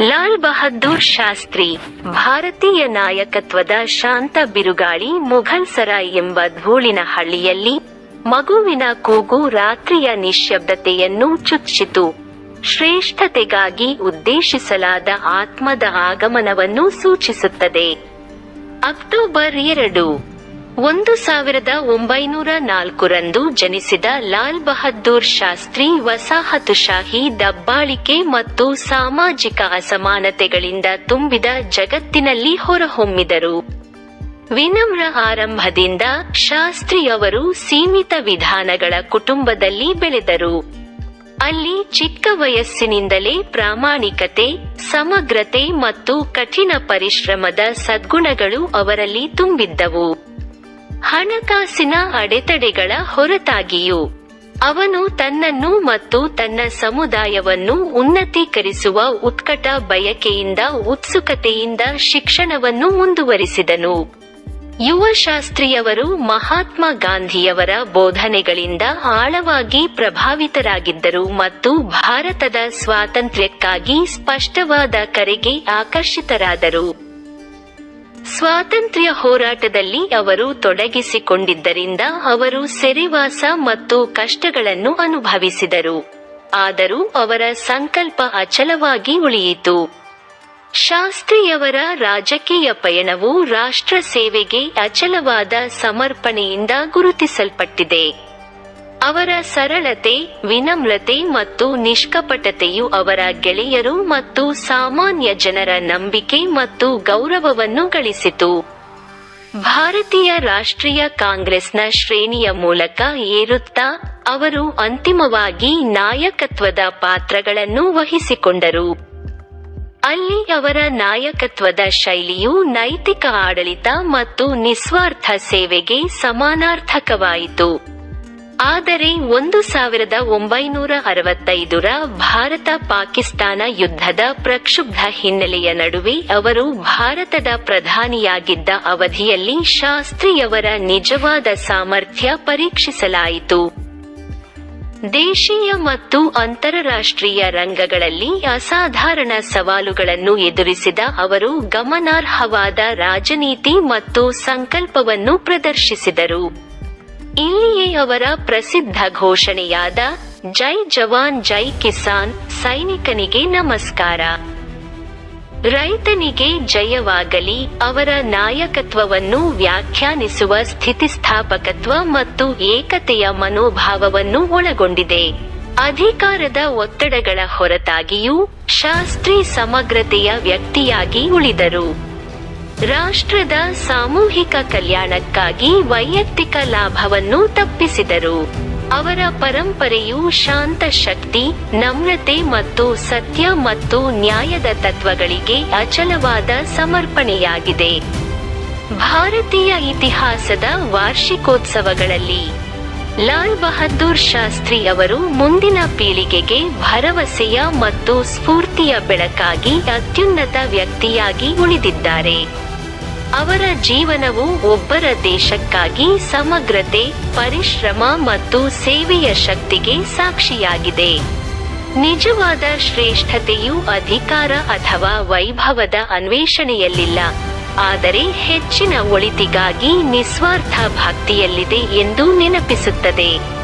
ಲಾಲ್ ಬಹದ್ದೂರ್ ಶಾಸ್ತ್ರಿ, ಭಾರತೀಯ ನಾಯಕತ್ವದ ಶಾಂತ ಬಿರುಗಾಳಿ ಮುಘಲ್ ಸರಾಯ್ ಎಂಬ ಧೂಳಿನ ಹಳ್ಳಿಯಲ್ಲಿ ಮಗುವಿನ ಕೂಗು ರಾತ್ರಿಯ ನಿಶ್ಶಬ್ದತೆಯನ್ನು ಚುಚ್ಚಿತು. ಶ್ರೇಷ್ಠತೆಗಾಗಿ ಉದ್ದೇಶಿಸಲಾದ ಆತ್ಮದ ಆಗಮನವನ್ನು ಸೂಚಿಸುತ್ತದೆ. ಅಕ್ಟೋಬರ್ ಎರಡು ಒಂದು ಸಾವಿರದ ಒಂಬೈನೂರ ನಾಲ್ಕರಂದು ಜನಿಸಿದ ಲಾಲ್ ಬಹದ್ದೂರ್ ಶಾಸ್ತ್ರಿ ವಸಾಹತುಶಾಹಿ ದಬ್ಬಾಳಿಕೆ ಮತ್ತು ಸಾಮಾಜಿಕ ಅಸಮಾನತೆಗಳಿಂದ ತುಂಬಿದ ಜಗತ್ತಿನಲ್ಲಿ ಹೊರಹೊಮ್ಮಿದರು. ವಿನಮ್ರ ಆರಂಭದಿಂದ ಶಾಸ್ತ್ರಿಯವರು ಸೀಮಿತ ವಿಧಾನಗಳ ಕುಟುಂಬದಲ್ಲಿ ಬೆಳೆದರು. ಅಲ್ಲಿ ಚಿಕ್ಕ ವಯಸ್ಸಿನಿಂದಲೇ ಪ್ರಾಮಾಣಿಕತೆ, ಸಮಗ್ರತೆ ಮತ್ತು ಕಠಿಣ ಪರಿಶ್ರಮದ ಸದ್ಗುಣಗಳು ಅವರಲ್ಲಿ ತುಂಬಿದ್ದವು. ಹಣಕಾಸಿನ ಅಡೆತಡೆಗಳ ಹೊರತಾಗಿಯೂ ಅವನು ತನ್ನನ್ನು ಮತ್ತು ತನ್ನ ಸಮುದಾಯವನ್ನು ಉನ್ನತೀಕರಿಸುವ ಉತ್ಕಟ ಬಯಕೆಯಿಂದ, ಉತ್ಸುಕತೆಯಿಂದ ಶಿಕ್ಷಣವನ್ನು ಮುಂದುವರಿಸಿದನು. ಯುವ ಶಾಸ್ತ್ರಿಯವರು ಮಹಾತ್ಮ ಗಾಂಧಿಯವರ ಬೋಧನೆಗಳಿಂದ ಆಳವಾಗಿ ಪ್ರಭಾವಿತರಾಗಿದ್ದರು ಮತ್ತು ಭಾರತದ ಸ್ವಾತಂತ್ರ್ಯಕ್ಕಾಗಿ ಸ್ಪಷ್ಟವಾದ ಕರೆಗೆ ಆಕರ್ಷಿತರಾದರು. ಸ್ವಾತಂತ್ರ್ಯ ಹೋರಾಟದಲ್ಲಿ ಅವರು ತೊಡಗಿಸಿಕೊಂಡಿದ್ದರಿಂದ ಅವರು ಸೆರೆವಾಸ ಮತ್ತು ಕಷ್ಟಗಳನ್ನು ಅನುಭವಿಸಿದರು. ಆದರೂ ಅವರ ಸಂಕಲ್ಪ ಅಚಲವಾಗಿ ಉಳಿಯಿತು. ಶಾಸ್ತ್ರಿಯವರ ರಾಜಕೀಯ ಪಯಣವು ರಾಷ್ಟ್ರ ಸೇವೆಗೆ ಅಚಲವಾದ ಸಮರ್ಪಣೆಯಿಂದ ಗುರುತಿಸಲ್ಪಟ್ಟಿದೆ. ಅವರ ಸರಳತೆ, ವಿನಮ್ರತೆ ಮತ್ತು ನಿಷ್ಕಪಟತೆಯು ಅವರ ಗೆಳೆಯರು ಮತ್ತು ಸಾಮಾನ್ಯ ಜನರ ನಂಬಿಕೆ ಮತ್ತು ಗೌರವವನ್ನು ಗಳಿಸಿತು. ಭಾರತೀಯ ರಾಷ್ಟ್ರೀಯ ಕಾಂಗ್ರೆಸ್ನ ಶ್ರೇಣಿಯ ಮೂಲಕ ಏರುತ್ತಾ ಅವರು ಅಂತಿಮವಾಗಿ ನಾಯಕತ್ವದ ಪಾತ್ರಗಳನ್ನು ವಹಿಸಿಕೊಂಡರು. ಅಲ್ಲಿ ಅವರ ನಾಯಕತ್ವದ ಶೈಲಿಯು ನೈತಿಕ ಆಡಳಿತ ಮತ್ತು ನಿಸ್ವಾರ್ಥ ಸೇವೆಗೆ ಸಮಾನಾರ್ಥಕವಾಯಿತು. ಆದರೆ ಒಂದು ಸಾವಿರದ ಒಂಬೈನೂರ ಅರವತ್ತೈದರ ಭಾರತ ಪಾಕಿಸ್ತಾನ ಯುದ್ಧದ ಪ್ರಕ್ಷುಬ್ಧ ಹಿನ್ನೆಲೆಯ ನಡುವೆ ಅವರು ಭಾರತದ ಪ್ರಧಾನಿಯಾಗಿದ್ದ ಅವಧಿಯಲ್ಲಿ ಶಾಸ್ತ್ರಿಯವರ ನಿಜವಾದ ಸಾಮರ್ಥ್ಯ ಪರೀಕ್ಷಿಸಲಾಯಿತು. ದೇಶೀಯ ಮತ್ತು ಅಂತರರಾಷ್ಟ್ರೀಯ ರಂಗಗಳಲ್ಲಿ ಅಸಾಧಾರಣ ಸವಾಲುಗಳನ್ನು ಎದುರಿಸಿದ ಅವರು ಗಮನಾರ್ಹವಾದ ರಾಜನೀತಿ ಮತ್ತು ಸಂಕಲ್ಪವನ್ನು ಪ್ರದರ್ಶಿಸಿದರು. ಇಲ್ಲಿಯೇ ಅವರ ಪ್ರಸಿದ್ಧ ಘೋಷಣೆಯಾದ ಜೈ ಜವಾನ್, ಜೈ ಕಿಸಾನ್ ಸೈನಿಕನಿಗೆ ನಮಸ್ಕಾರ. ರೈತನಿಗೆ ಜಯವಾಗಲಿ, ಅವರ ನಾಯಕತ್ವವನ್ನು ವ್ಯಾಖ್ಯಾನಿಸುವ ಸ್ಥಿತಿಸ್ಥಾಪಕತ್ವ ಮತ್ತು ಏಕತೆಯ ಮನೋಭಾವವನ್ನು ಒಳಗೊಂಡಿದೆ. ಅಧಿಕಾರದ ಒತ್ತಡಗಳ ಹೊರತಾಗಿಯೂ ಶಾಸ್ತ್ರಿ ಸಮಗ್ರತೆಯ ವ್ಯಕ್ತಿಯಾಗಿ ಉಳಿದರು. ರಾಷ್ಟ್ರದ ಸಾಮೂಹಿಕ ಕಲ್ಯಾಣಕ್ಕಾಗಿ ವೈಯಕ್ತಿಕ ಲಾಭವನ್ನು ತಪ್ಪಿಸಿದರು. ಅವರ ಪರಂಪರೆಯು ಶಾಂತ ಶಕ್ತಿ, ನಮ್ರತೆ ಮತ್ತು ಸತ್ಯ ಮತ್ತು ನ್ಯಾಯದ ತತ್ವಗಳಿಗೆ ಅಚಲವಾದ ಸಮರ್ಪಣೆಯಾಗಿದೆ. ಭಾರತೀಯ ಇತಿಹಾಸದ ವಾರ್ಷಿಕೋತ್ಸವಗಳಲ್ಲಿ ಲಾಲ್ ಬಹದ್ದೂರ್ ಶಾಸ್ತ್ರಿ ಅವರು ಮುಂದಿನ ಪೀಳಿಗೆಗೆ ಭರವಸೆಯ ಮತ್ತು ಸ್ಫೂರ್ತಿಯ ಬೆಳಕಾಗಿ ಅತ್ಯುನ್ನತ ವ್ಯಕ್ತಿಯಾಗಿ ಉಳಿದಿದ್ದಾರೆ. ಅವರ ಜೀವನವು ಒಬ್ಬರ ದೇಶಕ್ಕಾಗಿ ಸಮಗ್ರತೆ, ಪರಿಶ್ರಮ ಮತ್ತು ಸೇವೆಯ ಶಕ್ತಿಗೆ ಸಾಕ್ಷಿಯಾಗಿದೆ. ನಿಜವಾದ ಶ್ರೇಷ್ಠತೆಯು ಅಧಿಕಾರ ಅಥವಾ ವೈಭವದ ಅನ್ವೇಷಣೆಯಲ್ಲಿಲ್ಲ. ಆದರೆ ಹೆಚ್ಚಿನ ಒಳಿತಿಗಾಗಿ ನಿಸ್ವಾರ್ಥ ಭಕ್ತಿಯಲ್ಲಿದೆ ಎಂದು ನೆನಪಿಸುತ್ತದೆ.